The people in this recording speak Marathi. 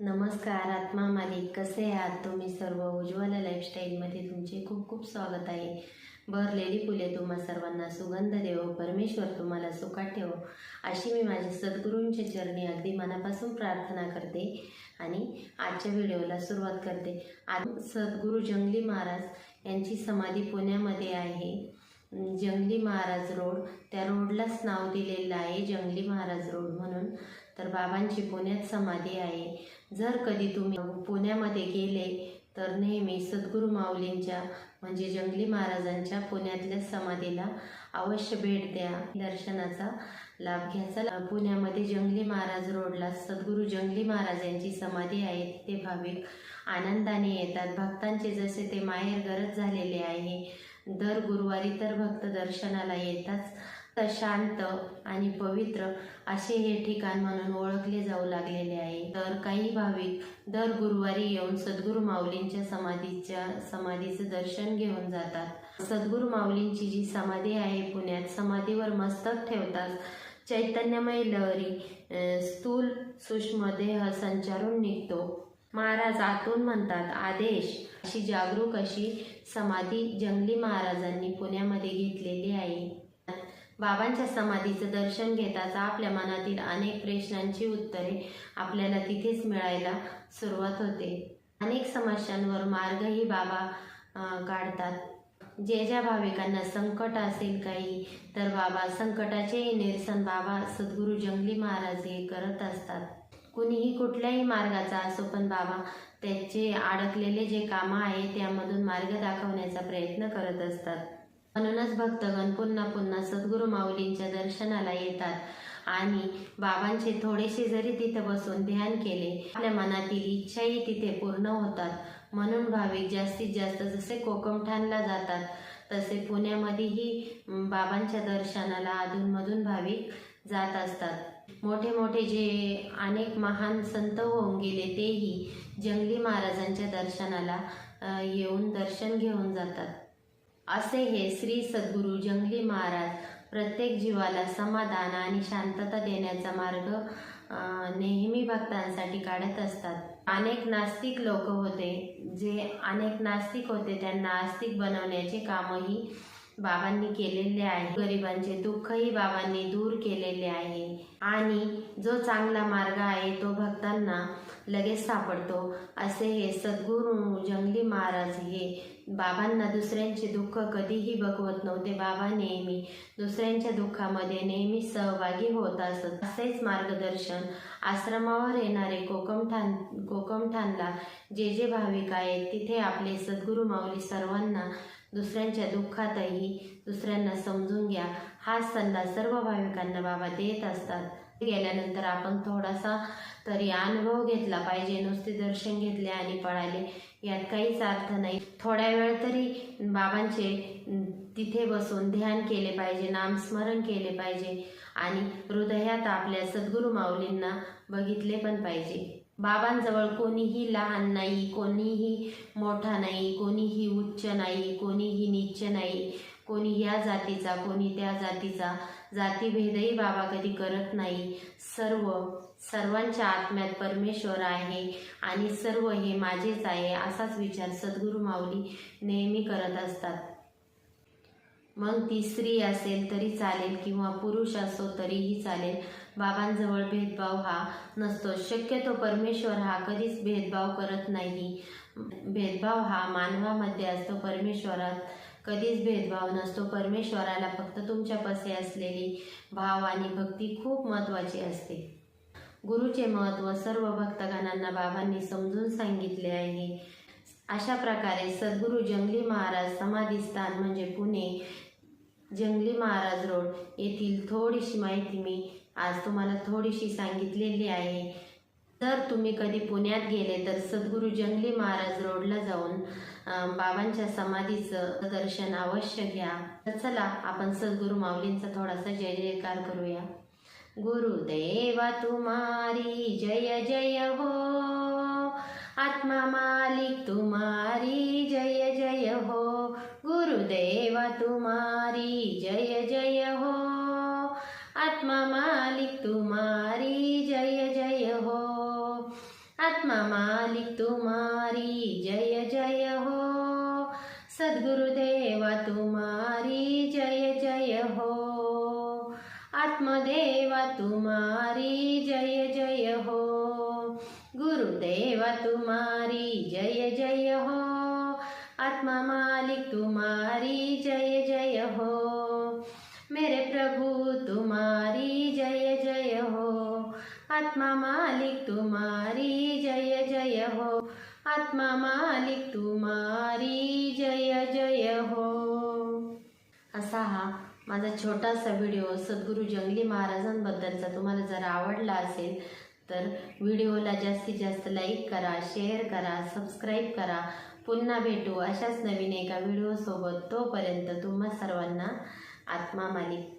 नमस्कार आत्मा मालिक. कसे आहात तुम्ही सर्व? उज्ज्वला लाईफस्टाईलमध्ये तुमचे खूप खूप स्वागत आहे. भरलेली फुले तुम्हा सर्वांना सुगंध देव परमेश्वर तुम्हाला सुखात ठेवो. अशी मी माझ्या सद्गुरूंच्या चरणी अगदी मनापासून प्रार्थना करते आणि आजच्या व्हिडिओला सुरुवात करते. आज सद्गुरू जंगली महाराज यांची समाधी पुण्यामध्ये आहे. जंगली महाराज रोड त्या रोडलाच नाव दिलेलं आहे जंगली महाराज रोड म्हणून. तर बाबांची पुण्यात समाधी आहे. जर कधी तुम्ही पुण्यामध्ये गेले तर नेहमी सद्गुरू माऊलींच्या म्हणजे जंगली महाराजांच्या पुण्यातल्या समाधीला अवश्य भेट द्या. दर्शनाचा लाभ घ्यायचा. पुण्यामध्ये जंगली महाराज रोडला सद्गुरू जंगली महाराज यांची समाधी आहे ते भाविक आनंदाने येतात. भक्तांचे जसे ते माहेर गरज झालेले आहे दर गुरुवारी तर भक्त दर्शनाला येतात तर शांत आणि पवित्र असे हे ठिकाण म्हणून ओळखले जाऊ लागलेले आहे. तर काही भाविक दर गुरुवारी येऊन सद्गुरू माऊलींच्या समाधीच्या समाधीचं दर्शन घेऊन जातात. सद्गुरू माऊलींची जी समाधी आहे पुण्यात समाधीवर मस्तक ठेवतात. चैतन्यमय लहरी स्थूल सूक्ष्म देह संचारून निघतो. महाराज आतून म्हणतात आदेश. अशी जागरूक अशी समाधी जंगली महाराजांनी पुण्यामध्ये घेतलेली आहे. बाबांच्या समाधीचं दर्शन घेताच आपल्या मनातील अनेक प्रश्नांची उत्तरे आपल्याला तिथेच मिळायला सुरुवात होते. अनेक समस्यांवर मार्गही बाबा काढतात. जे ज्या भाविकांना संकट असेल काही तर बाबा संकटाचेही निरसन बाबा सद्गुरू जंगली महाराज हे करत असतात. कुणीही कुठल्याही मार्गाचा असो पण बाबा त्याचे अडकलेले जे कामं आहे त्यामधून मार्ग दाखवण्याचा प्रयत्न करत असतात. म्हणूनच भक्तगण पुन्हा पुन्हा सद्गुरू माऊलींच्या दर्शनाला येतात. आणि बाबांचे थोडेसे जरी तिथे बसून ध्यान केले आपल्या मनातील इच्छाही तिथे पूर्ण होतात. म्हणून भाविक जास्तीत जास्त जसे कोकमठाणला जातात तसे पुण्यामध्येही बाबांच्या दर्शनाला अधूनमधून भाविक जात असतात. मोठे मोठे जे अनेक महान संत होऊन गेले तेही जंगली महाराजांच्या दर्शनाला येऊन दर्शन घेऊन जातात. असे हे श्री सद्गुरू जंगली महाराज प्रत्येक जीवाला समाधान आणि शांतता देण्याचा मार्ग नेहमी भक्तांसाठी काढत असतात. अनेक नास्तिक लोक होते जे अनेक नास्तिक होते त्यांना आस्तिक बनवण्याचे कामही बाबांनी केलेले आहे. गरिबांचे दुःखही बाबांनी दूर केलेले आहे. आणि जो चांगला मार्ग आहे तो भक्तांना लगेच सापडतो. असे हे सद्गुरू जंगली महाराज हे बाबांना दुसऱ्यांचे दुःख कधीही बघवत नव्हते. बाबा नेहमी दुसऱ्यांच्या दुःखामध्ये नेहमी सहभागी होत असत. असेच मार्गदर्शन आश्रमावर येणारे कोकमठाण कोकमठाणला जे जे भाविक आहेत तिथे आपले सद्गुरू माऊली सर्वांना दुसऱ्यांच्या दुःखातही दुसऱ्यांना समजून घ्या. हा सल्ला सर्व भाविकांना बाबा देत असतात. गेल्यानंतर आपण थोडासा तरी अनुभव घेतला पाहिजे नुसते दर्शन घेतले आणि पळाले. यात काहीच अर्थ नाही. थोड्या वेळ तरी बाबांचे तिथे बसून ध्यान केले पाहिजे नामस्मरण केले पाहिजे आणि हृदयात आपल्या सद्गुरू माऊलींना बघितले पण पाहिजे. बाबांजवळ कोणीही लहान नाही कोणीही मोठा नाही कोणीही उच्च नाही कोणीही नीच नाही कोणी या जातीचा कोणी त्या जातीचा. जातीभेदही बाबा कधी करत नाही. सर्व सर्वांच्या आत्म्यात परमेश्वर आहे आणि सर्व हे माझेच आहे असाच विचार सद्गुरू माऊली नेहमी करत असतात. मग ती स्त्री असेल तरी चालेल किंवा पुरुष असो तरीही चालेल. बाबांजवळ भेदभाव हा नसतो. शक्यतो परमेश्वर हा कधीच भेदभाव करत नाही. भेदभाव हा मानवामध्ये असतो. परमेश्वरात कधीच भेदभाव नसतो. परमेश्वराला फक्त तुमच्यापासे असलेली भाव आणि भक्ती खूप महत्त्वाची असते. गुरुचे महत्त्व सर्व भक्तगणांना बाबांनी समजून सांगितले आहे. अशा प्रकारे सद्गुरू जंगली महाराज समाधीस्थान म्हणजे पुणे जंगली महाराज रोड येथील थोडीशी माहिती मी आज तुम्हाला थोडीशी सांगितलेली आहे. जर तुम्ही कधी पुण्यात गेले तर सद्गुरू जंगली महाराज रोडला जाऊन बाबांच्या समाधीचं दर्शन अवश्य घ्या. तर चला आपण सद्गुरू माऊलींचा थोडासा जय जयकार करूया. गुरुदेवा तुम्हारी जय जय हो. आत्मा मालिक तुम्हारी तुम्हारी जय जय हो। आत्मा मालिक तुम्हारी जय जय हो। आत्मा आत्मा मालिक तुम्हारी जय जय हो। सद्गुरुदेवा तुम्हारी जय जय हो। आत्मदेवा तुम्हारी जय जय हो। गुरुदेवा तुम्हारी जय जय हो। आत्मा मालिक तुम्हारी जय जय हो। मेरे प्रभु तुम्हारी जय जय हो। आत्मा मालिक तुम्हारी जय जय हो। आत्मा मालिक तुम्हारी जय जय हो। असा हा माझा छोटासा व्हिडिओ सद्गुरू जंगली महाराजांबद्दलचा. तुम्हाला जर आवडला असेल तर व्हिडिओला जास्तीत जास्त लाईक करा शेअर करा सबस्क्राईब करा. पुन्हा भेटू अशाच नवीन एका व्हिडिओसोबत. तोपर्यंत तुम्हा सर्वांना आत्मा मालिक.